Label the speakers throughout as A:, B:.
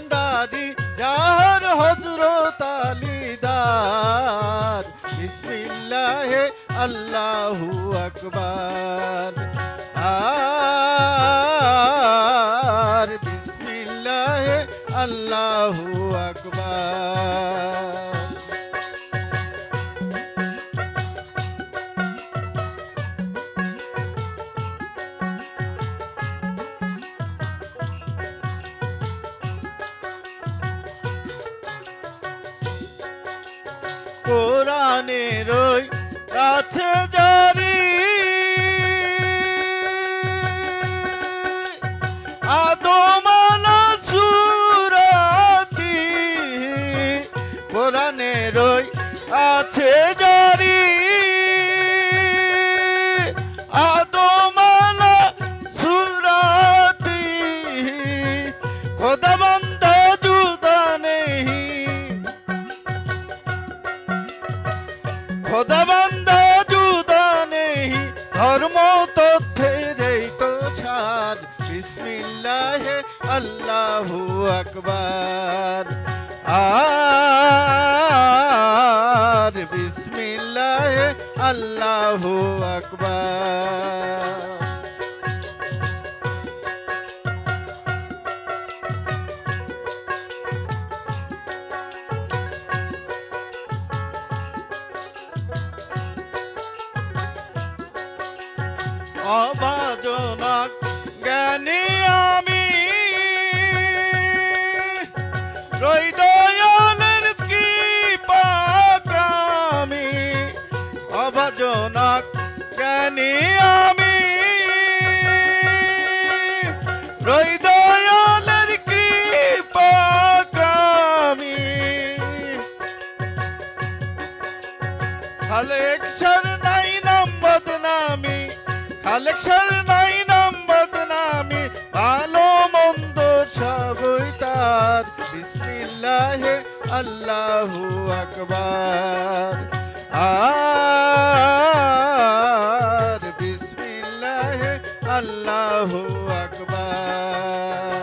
A: ভান্ডারি যার হজরত আলিদার। বিসমিল্লাহে আল্লাহু আকবার। আর বিসমিল্লাহে আল্লাহু আকবার। কোরআনের ওই কাছে জারি। আদমালা সুরাতি কোরআনের ওই আছে জারি। খোদা বান্দা জুদা নেই ধর্ম তথ্যের এই তো সার। বিসমিল্লাহ আল্লাহু আকবার। আর বিসমিল্লাহ আল্লাহু আকবার। অবাজনার জ্ঞানী আমি। হৃদয়ালের কি পাকামি অবাজনার জ্ঞানী আমি। কালেকশন নাই নাম বদনামি ভালো মন্দ সবই তার। বিসমিল্লাহে আল্লাহু আকবার। আর আল্লাহু আকবার।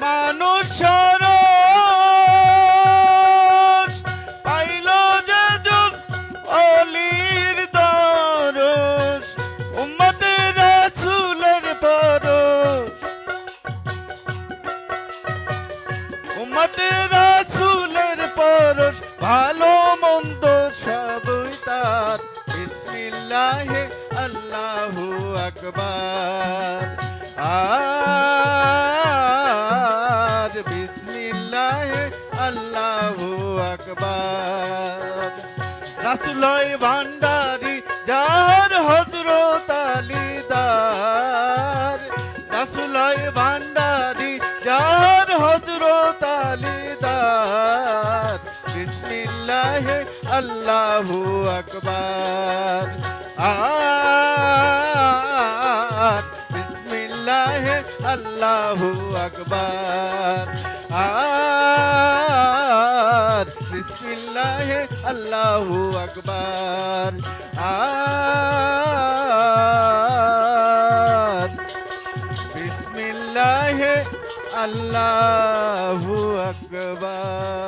A: মানুষ সরস পাইল যেজন অলির দরস, উম্মতের রাসূলের পরশ। উম্মতে রাসূলের পরশ, ভালো মন্দ তার। আল্লাহু আকবার। আর আল্লাহু আকবার। রাসূলয় ভান্ডারি, যার হযরত আলিদার রাসূলয় ভান্ডারি, যার হযরত আলিদার বিসমিল্লাহে আল্লাহু আকবার। আর বিসমিল্লাহে আল্লাহু আকবার আর বিসমিল্লাহে আল্লাহু আকবার আর বিসমিল্লাহে আল্লাহু আকবার